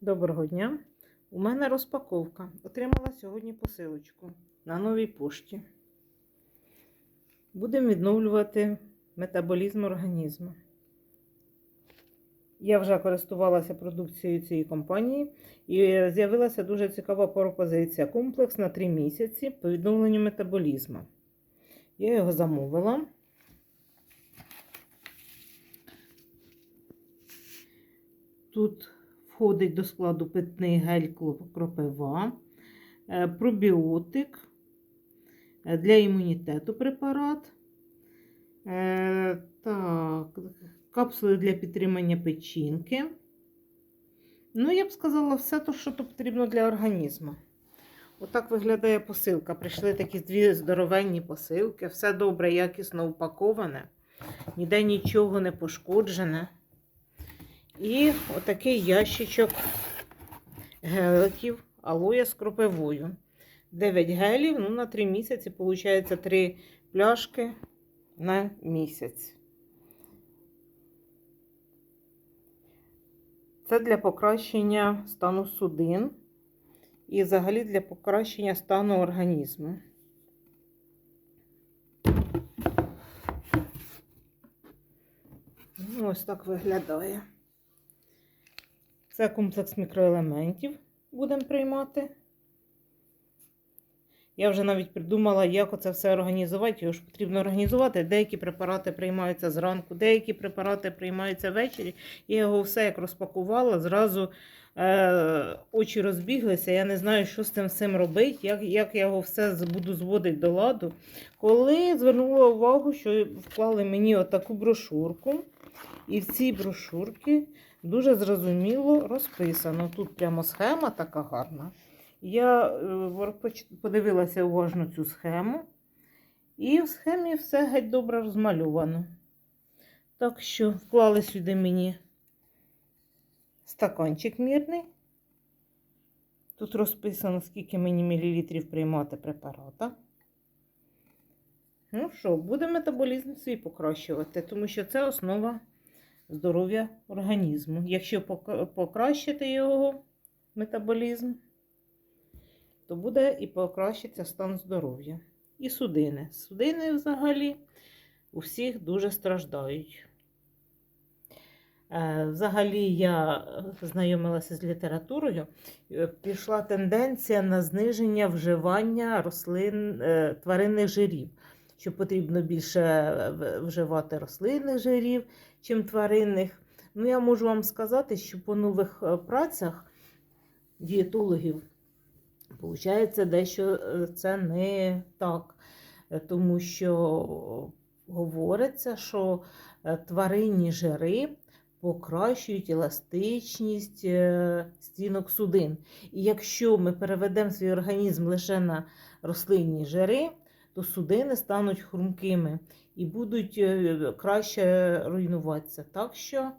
Доброго дня! У мене розпаковка. Отримала сьогодні посилочку на новій пошті. Будемо відновлювати метаболізм організму. Я вже користувалася продукцією цієї компанії і з'явилася дуже цікава пропозиція. Комплекс на 3 місяці по відновленню метаболізму. Я його замовила. Тут входить до складу питний гель кропива, е, пробіотик е, для імунітету препарат. Е, Так, капсули для підтримання печінки. Ну, я б сказала, все те, що потрібно для організму. Отак виглядає посилка. Прийшли такі дві здоровенні посилки. Все добре, якісно упаковане, ніде нічого не пошкоджене. І отакий ящичок геликів алоя з кропивою. 9 гелів, ну на 3 місяці, виходить 3 пляшки на місяць. Це для покращення стану судин і взагалі для покращення стану організму. Ну, Ось так виглядає. Це комплекс мікроелементів будемо приймати. Я вже навіть придумала, як оце все організувати. Його ж потрібно організувати. Деякі препарати приймаються зранку, деякі препарати приймаються ввечері. Я його все як розпакувала, зразу е, очі розбіглися. Я не знаю, що з цим всім робити, як, як я його все буду зводити до ладу. Коли звернула увагу, що вклали мені отаку брошурку, і в цій брошурці дуже зрозуміло розписано. Тут прямо схема така гарна. Я е, подивилася уважно цю схему, і в схемі все геть добре розмальовано. Так що вклали сюди мені стаканчик мірний. Тут розписано, скільки мені мілілітрів приймати препарата. Ну що, буде метаболізм свій покращувати, тому що це основа здоров'я організму. Якщо покращити його метаболізм, то буде і покращиться стан здоров'я. І судини. Судини взагалі у всіх дуже страждають. Е, взагалі, я знайомилася з літературою, е, пішла тенденція на зниження вживання рослин е, тваринних жирів, що потрібно більше вживати рослинних жирів, чим тваринних. Ну, я можу вам сказати, що по нових працях дієтологів Получається, дещо е, це не так, е, тому що говориться, що е, тваринні жири покращують еластичність стінок судин. І якщо ми переведемо свій організм лише на рослинні жири, то судини стануть хрумкими і будуть краще руйнуватися. Так що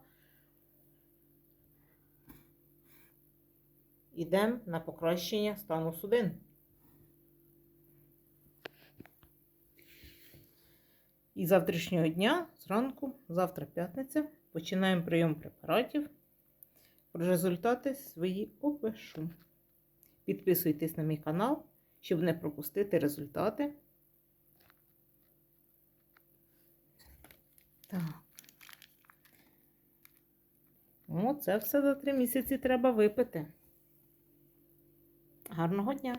Ідемо на покращення стану судин. І завтрашнього дня, зранку, завтра п'ятниця, починаємо прийом препаратів. Про результати свої опишу. Підписуйтесь на мій канал, щоб не пропустити результати. Так. О, це все за три місяці треба випити. Гарного дня!